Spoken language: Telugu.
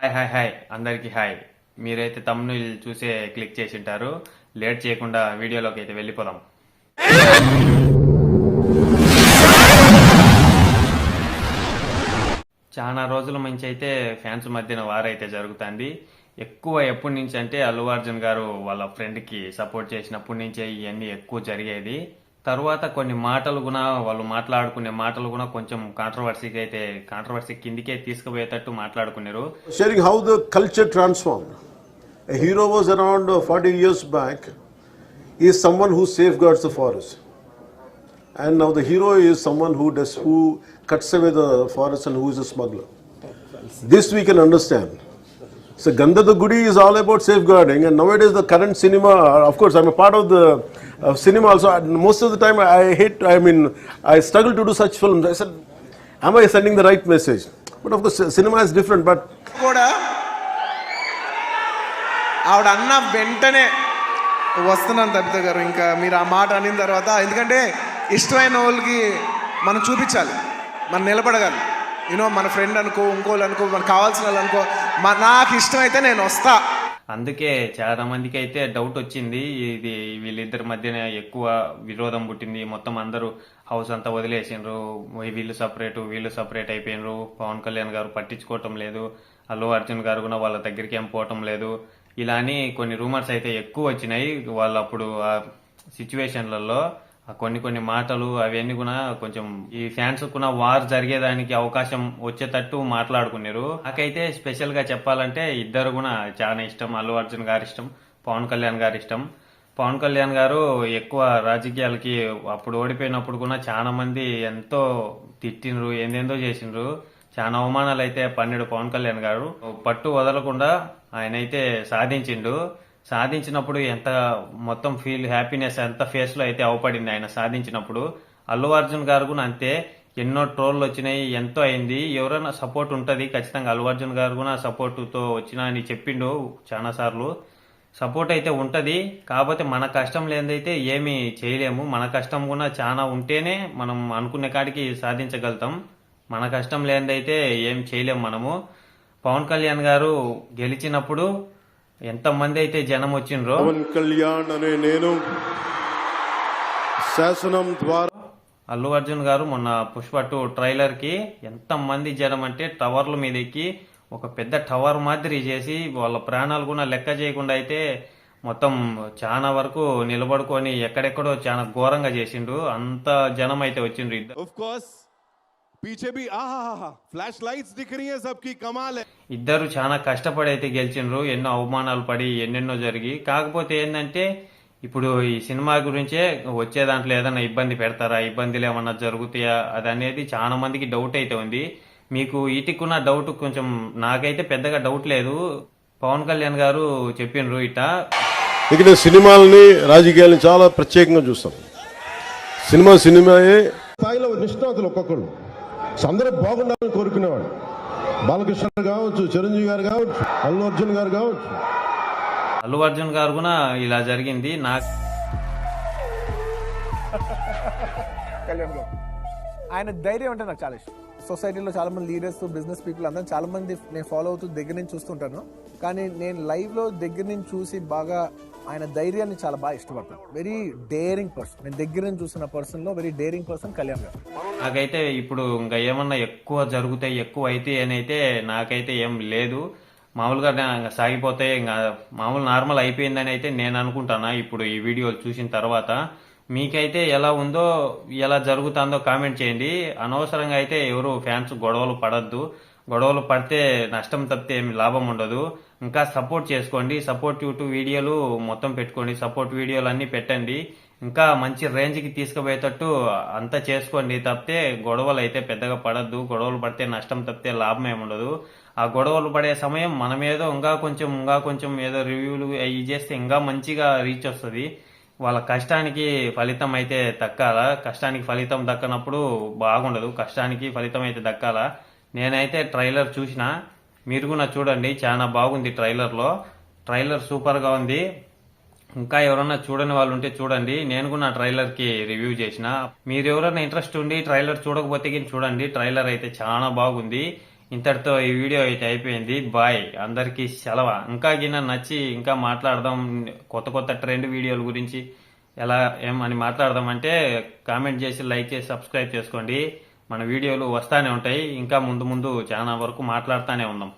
Hi hi hi. అందరికీ హాయ్. మీరైతే తమ్ను చూసే క్లిక్ చేసి ఉంటారు. లేట్ చేయకుండా వీడియోలోకి అయితే వెళ్ళిపోదాం. చాలా రోజుల నుంచి అయితే ఫ్యాన్స్ మధ్యన వారైతే జరుగుతుంది. ఎక్కువ ఎప్పటి నుంచి అంటే అల్లు అర్జున్ గారు వాళ్ళ ఫ్రెండ్కి సపోర్ట్ చేసినప్పటి నుంచే ఇవన్నీ ఎక్కువ జరిగేది. తర్వాత కొన్ని మాటలు కూడా వాళ్ళు మాట్లాడుకునే మాటలు కూడా కొంచెం కాంట్రవర్సీకి అయితే కాంట్రవర్సీ కిందికే తీసుకుపోయేటట్టు మాట్లాడుకున్నారు sharing how the culture transform hero was around forty years back is a man who safeguards forest and now the hero is a man who does who cuts away the forest and who is a smuggler this we can understand so Gandhada is all about safeguarding and now it is the current cinema of course I'm part of the uh, cinema also. and Most of the time, I hate. I mean, I struggle to do such films. I said, am I sending the right message? But of course, cinema is different. But కూడా ఆవిడ అన్న వెంటనే వస్తున్నాను తబిత గారు ఇంకా మీరు ఆ మాట అనిన తర్వాత ఎందుకంటే ఇష్టమైన వాళ్ళకి మనం చూపించాలి మనం నిలబడగాలి యూనో మన ఫ్రెండ్ అనుకో ఇంకోళ్ళు అనుకో మనకు కావాల్సిన వాళ్ళు అనుకో మా నాకు ఇష్టమైతే నేను వస్తా అందుకే చాలా మందికి అయితే డౌట్ వచ్చింది. ఇది వీళ్ళిద్దరి మధ్యన ఎక్కువ విరోధం పుట్టింది. మొత్తం అందరూ హౌస్ అంతా వదిలేసిండ్రు. వీళ్ళు సపరేట్ వీళ్ళు సపరేట్ అయిపోయినరు పవన్ కళ్యాణ్ గారు పట్టించుకోవటం లేదు. అల్లు అర్జున్ గారు కూడా వాళ్ళ దగ్గరికి ఏం పోవటం లేదు. ఇలా అని కొన్ని రూమర్స్ అయితే ఎక్కువ వచ్చినాయి. వాళ్ళు అప్పుడు ఆ సిచ్యువేషన్లలో కొన్ని కొన్ని మాటలు అవన్నీ కూడా కొంచెం ఈ ఫ్యాన్స్ కూడా వార్ జరిగేదానికి అవకాశం వచ్చేటట్టు మాట్లాడుకున్నారు నాకైతే స్పెషల్గా చెప్పాలంటే ఇద్దరు కూడా చాలా ఇష్టం. అల్లు అర్జున్ గారి ఇష్టం పవన్ కళ్యాణ్ గారి ఇష్టం. పవన్ కళ్యాణ్ గారు ఎక్కువ రాజకీయాలకి అప్పుడు ఓడిపోయినప్పుడు కూడా చాలా మంది ఎంతో తిట్టిండ్రు ఏందేందో చేసిండ్రు. చాలా అవమానాలు అయితే పన్నెండు పవన్ కళ్యాణ్ గారు. పట్టు వదలకుండా ఆయన అయితే సాధించిండు. సాధించినప్పుడు ఎంత మొత్తం ఫీల్ హ్యాపీనెస్ ఎంత ఫేస్లో అయితే అవపడింది ఆయన సాధించినప్పుడు అల్లు అర్జున్ గారు కూడా అంతే. ఎన్నో ట్రోల్లు వచ్చినాయి ఎంతో అయింది. ఎవరైనా సపోర్ట్ ఉంటుంది ఖచ్చితంగా అల్లు అర్జున్ గారు కూడా సపోర్టుతో వచ్చినా అని చెప్పిండు చాలా సార్లు. సపోర్ట్ అయితే ఉంటుంది కాకపోతే మన కష్టం లేదైతే ఏమీ చేయలేము. మన కష్టం కూడా చాలా ఉంటేనే మనం అనుకునే కాడికి సాధించగలుగుతాం. మన కష్టం లేదైతే ఏం చేయలేము మనము. పవన్ కళ్యాణ్ గారు గెలిచినప్పుడు ఎంతమంది అయితే జనం వచ్చిండ్రో పవన్ కళ్యాణ్ అనే నేను శాసనం ద్వారా అల్లు అర్జున్ గారు మొన్న పుష్ప టూ ట్రైలర్కి ఎంత మంది జనం అంటే టవర్ల మీద ఎక్కి ఒక పెద్ద టవర్ మాదిరి చేసి వాళ్ళ ప్రాణాలు కూడా లెక్క చేయకుండా అయితే మొత్తం చాలా వరకు నిలబడుకొని ఎక్కడెక్కడో చాలా ఘోరంగా చేసిండు అంత జనం అయితే వచ్చిండ్రు ఇద్దరు. పీచే బి ఆహాహా ఫ్లాష్ లైట్స్ దిఖ సబ్కి కమాల్ ఇద్దరు చాలా కష్టపడి అయితే గెలిచినరు ఎన్నో అవమానాలు పడి ఎన్నెన్నో జరిగి. కాకపోతే ఏంటంటే ఇప్పుడు ఈ సినిమా గురించే వచ్చే దాంట్లో ఏదైనా ఇబ్బంది పెడతారా ఇబ్బందులు ఏమన్నా జరుగుతాయా అది అనేది చాలా మందికి డౌట్ అయితే ఉంది. మీకు ఇటుకున్న డౌట్ కొంచెం నాకైతే పెద్దగా డౌట్ లేదు. పవన్ కళ్యాణ్ గారు చెప్పినరు ఇట ఇక్కడ సినిమాలని రాజకీయాలని చాలా ప్రత్యేకంగా చూస్తాం సినిమా సినిమాయే. స్థాయిలో నిష్ణాతులు ఒక్కొక్కరు అందరూ బాగుండాలని కోరుకునేవాడు. బాలకృష్ణ గారు కావచ్చు చిరంజీవి గారు కావచ్చు అల్లు అర్జున్ గారు కావచ్చు. అల్లు అర్జున్ గారు కూడా ఇలా జరిగింది. గారు ఆయన ధైర్యం అంటే నాకు చాలా ఇష్టం. సొసైటీలో చాలామంది లీడర్స్ బిజినెస్ పీపుల్ అందరూ చాలా మంది నేను ఫాలో అవుతూ దగ్గర నుంచి చూస్తుంటాను. కానీ నేను లైవ్లో దగ్గర నుంచి చూసి బాగా ఆయన ధైర్యాన్ని చాలా బాగా ఇష్టపడతాను. వెరీ డేరింగ్ పర్సన్ నేను దగ్గర నుంచి చూసిన పర్సన్లో very daring person Kalyan garu. నాకైతే ఇప్పుడు ఇంకా ఏమన్నా ఎక్కువ జరుగుతాయి ఎక్కువ అయితే అయితే నాకైతే ఏం లేదు. మామూలుగా ఇంకా సాగిపోతాయి ఇంకా మామూలు నార్మల్ అయిపోయిందని అయితే నేను అనుకుంటానా? ఇప్పుడు ఈ వీడియోలు చూసిన తర్వాత మీకైతే ఎలా ఉందో ఎలా జరుగుతుందో కామెంట్ చేయండి. అనవసరంగా అయితే ఎవరు ఫ్యాన్స్ గొడవలు పడద్దు. గొడవలు పడితే నష్టం తప్పితే ఏమి లాభం ఉండదు. ఇంకా సపోర్ట్ చేసుకోండి. సపోర్ట్ యూట్యూబ్ వీడియోలు మొత్తం పెట్టుకోండి. సపోర్ట్ వీడియోలు అన్నీ పెట్టండి. ఇంకా మంచి రేంజ్కి తీసుకుపోయేటట్టు అంతా చేసుకోండి తప్పితే గొడవలు అయితే పెద్దగా పడద్దు. గొడవలు పడితే నష్టం తప్పితే లాభం ఏముండదు ఆ గొడవలు పడే సమయం మనం ఏదో ఇంకా కొంచెం ఇంకా కొంచెం ఏదో రివ్యూలు అవి చేస్తే ఇంకా మంచిగా రీచ్ వస్తుంది. వాళ్ళ కష్టానికి ఫలితం అయితే దక్కాలా? కష్టానికి ఫలితం దక్కనప్పుడు బాగుండదు. కష్టానికి ఫలితం అయితే దక్కాలా? నేనైతే ట్రైలర్ చూసిన మీరు కూడా చూడండి చాలా బాగుంది ట్రైలర్లో. ట్రైలర్ సూపర్గా ఉంది. ఇంకా ఎవరన్నా చూడని వాళ్ళు ఉంటే చూడండి. నేను కూడా నా ట్రైలర్కి రివ్యూ చేసిన. మీరు ఎవరైనా ఇంట్రెస్ట్ ఉండి ట్రైలర్ చూడకపోతే చూడండి. ట్రైలర్ అయితే చాలా బాగుంది. ఇంతటితో ఈ వీడియో అయితే అయిపోయింది. బాయ్. అందరికీ సెలవ. ఇంకా గిన్న నచ్చి ఇంకా మాట్లాడదాం. కొత్త కొత్త ట్రెండ్ వీడియోల గురించి ఎలా ఏమని అని కామెంట్ చేసి లైక్ చేసి సబ్స్క్రైబ్ చేసుకోండి. మన వీడియోలు వస్తానే ఉంటాయి. ఇంకా ముందు ముందు చాలా వరకు మాట్లాడుతూనే ఉందాం.